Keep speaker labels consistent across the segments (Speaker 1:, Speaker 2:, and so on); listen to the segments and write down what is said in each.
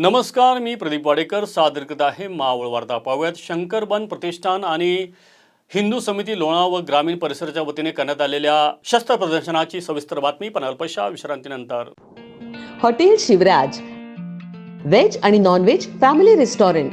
Speaker 1: नमस्कार मी प्रदीप वाडेकर. सादर करत आहे मावळ वार्ता पाहूयात. शंकरबन प्रतिष्ठान आणि हिंदू समिती लोणा व ग्रामीण परिसराच्या वतीने करण्यात आलेल्या शस्त्र प्रदर्शनाची सविस्तर बातमी पण अल्पशा विश्रांतीनंतर.
Speaker 2: हॉटेल शिवराज. व्हेज आणि non veg family restaurant.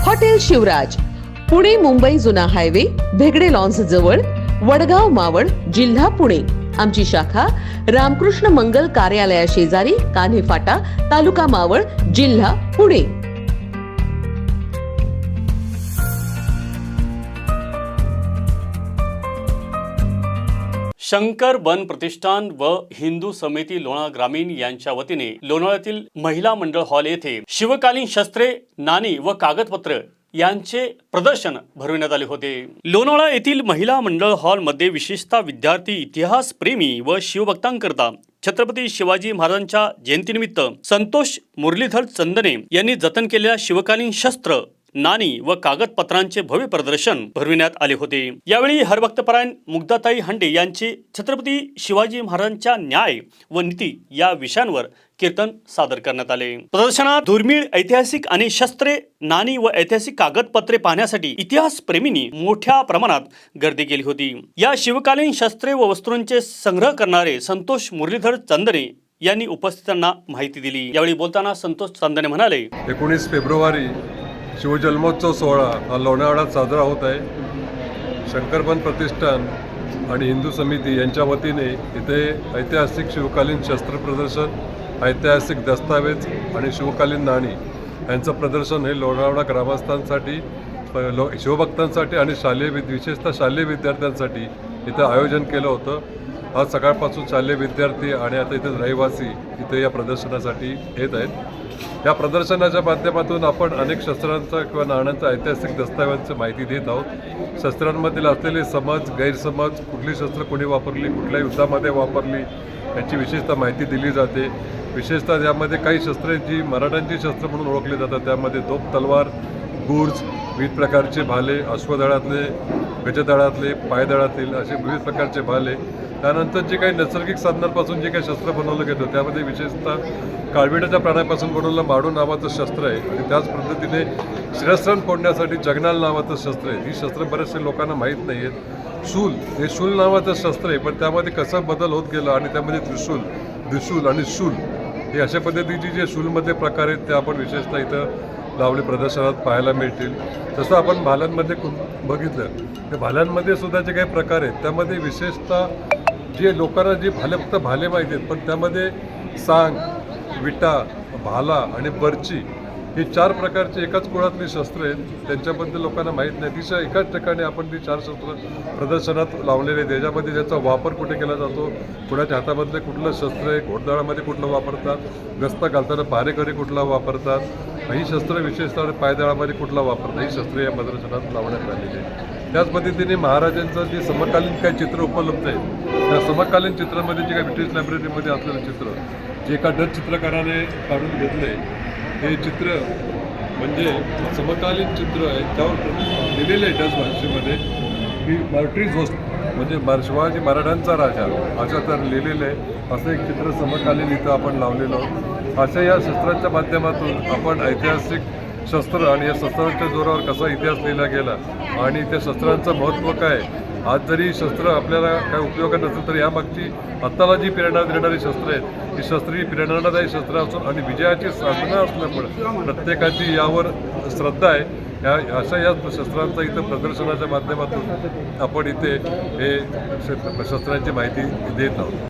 Speaker 2: Hotel Shivraj Pune Mumbai जुना हायवे भेगडे लॉन्स जवळ वडगाव मावळ जिल्हा पुणे. आमची शाखा रामकृष्ण मंगल कार्यालया शेजारी कान्हे फाटा तालुका मावळ जिल्हा पुणे.
Speaker 1: शंकर बन प्रतिष्ठान व हिंदू समिती लोणा ग्रामीण यांच्या वतीने लोणाळ्यातील महिला मंडळ हॉल येथे शिवकालीन शस्त्रे नाणी व कागदपत्र यांचे प्रदर्शन भरविण्यात आले होते. लोणावळा येथील महिला मंडळ हॉलमध्ये विशेषतः विद्यार्थी इतिहास प्रेमी व शिवभक्तांकरता छत्रपती शिवाजी महाराजांच्या जयंतीनिमित्त संतोष मुरलीधर चंदने यांनी जतन केलेल्या शिवकालीन शस्त्र नाणी व कागदपत्रांचे भव्य प्रदर्शन भरविण्यात आले होते. यावेळी हरभक्तपरायण मुग्धाताई हंडे यांचे छत्रपती शिवाजी महाराजांच्या न्याय व नीती या विषयांवर कीर्तन सादर करण्यात आले. प्रदर्शनात दुर्मिळ ऐतिहासिक आणि शस्त्रे नाणी व ऐतिहासिक कागदपत्रे पाहण्यासाठी इतिहास प्रेमींनी मोठ्या प्रमाणात गर्दी केली होती. या शिवकालीन शस्त्रे व वस्तूंचे संग्रह करणारे संतोष मुरलीधर चंदने यांनी उपस्थितांना माहिती दिली. यावेळी बोलताना संतोष चंदने म्हणाले
Speaker 3: एकोणीस फेब्रुवारी शिवजन्मोत्सव सोहळा हा लोणावळ्यात साजरा होत आहे. शंकरपन प्रतिष्ठान आणि हिंदू समिती यांच्या वतीने इथे ऐतिहासिक शिवकालीन शस्त्र प्रदर्शन ऐतिहासिक दस्तावेज आणि शिवकालीन नाणी यांचं प्रदर्शन हे लोणावळा ग्रामस्थांसाठी लो शिवभक्तांसाठी आणि शालेय विद विशेषतः शालेय विद्यार्थ्यांसाठी इथं आयोजन केलं होतं. आज सकाळपासून शालेय विद्यार्थी आणि आता इथे रहिवासी इथे या प्रदर्शनासाठी येत आहेत. या प्रदर्शनाच्या माध्यमातून आपण अनेक शस्त्रांचा किंवा नाण्यांचा ऐतिहासिक दस्तावेजांची माहिती देत आहोत. शस्त्रांमधील असलेले समज गैरसमज कुठली शस्त्र कोणी वापरली कुठल्या युद्धामध्ये वापरली याची विशेषतः माहिती दिली जाते. विशेषतः यामध्ये काही शस्त्रे जी मराठ्यांची शस्त्र म्हणून ओळखली जातात त्यामध्ये तोप तलवार गुर्ज विविध प्रकारचे भाले अश्वदळातले गजदळातले पायदळातील असे विविध प्रकारचे भाले. त्यानंतर जे काही नैसर्गिक साधनांपासून जे काही शस्त्र बनवलं गेलं त्यामध्ये विशेषतः काळविटाच्या प्राण्यापासून बनवलं माडू नावाचं शस्त्र आहे. आणि त्याच पद्धतीने शिरस्त्राण फोडण्यासाठी जगनाल नावाचं शस्त्र आहे. ही शस्त्र बरेचसे लोकांना माहीत नाही आहेत. शूल हे शूल नावाचं शस्त्र आहे पण त्यामध्ये कसा बदल होत गेला आणि त्यामध्ये त्रिशूल त्रिशूल आणि शूल हे अशा पद्धतीचे जे शूलमध्ये प्रकार आहेत ते आपण विशेषतः इथं लावले प्रदर्शनात पाहायला मिळतील. तसं आपण भाल्यांमध्ये कु- बघितलं तर भाल्यांमध्ये सुद्धा जे काही प्रकार आहेत त्यामध्ये विशेषतः जे लोकांना जे भाले फक्त भाले माहिती आहेत पण त्यामध्ये सांग विटा भाला आणि बर्ची ही चार प्रकारची एकाच कुळातली शस्त्र आहेत. त्यांच्याबद्दल लोकांना माहीत नाही. तिच्या एकाच ठिकाणी आपण ती चार शस्त्र प्रदर्शनात लावलेले आहेत. त्याच्यामध्ये त्याचा वापर कुठे केला जातो कुणाच्या हातामधले कुठलं शस्त्र आहे घोडदळामध्ये कुठलं वापरतात गस्त घालताना पारेकरी कुठला वापरतात ही शस्त्र विशेषतः पायदळामध्ये कुठला वापरतात ही शस्त्र या प्रदर्शनात लावण्यात आलेली आहे. त्याच पद्धतीने महाराजांचं जे समकालीन काही चित्र उपलब्ध आहे त्या समकालीन चित्रामध्ये जे काही ब्रिटिश लायब्ररीमध्ये असलेलं चित्र जे एका डच चित्रकाराने काढून घेतले हे चित्र म्हणजे समकालीन चित्र आहे त्यावर लिहिलेलं आहे डच भाषेमध्ये की मार्ट्रीज होस्ट म्हणजे मार- शिवाजी मराठ्यांचा राजा अशा तर लिहिलेलं आहे असं एक चित्र समकालीन इथं आपण लावलेलं आहोत. अशा या शस्त्रांच्या माध्यमातून आपण ऐतिहासिक शस्त्र आणि या शस्त्रांच्या जोरावर कसा इतिहास लिहिला गेला आणि त्या शस्त्रांचं महत्त्व काय? आज जरी शस्त्र आपल्याला काय उपयोगात नसेल तर यामागची आत्ताला जी प्रेरणा देणारी शस्त्र आहेत ही शस्त्र ही प्रेरणादायी शस्त्र असून आणि विजयाची साधना असल्यामुळे प्रत्येकाची यावर श्रद्धा आहे. या अशा या शस्त्रांचं इथं प्रदर्शनाच्या माध्यमातून आपण इथे हे शस्त्रांची माहिती देत आहोत.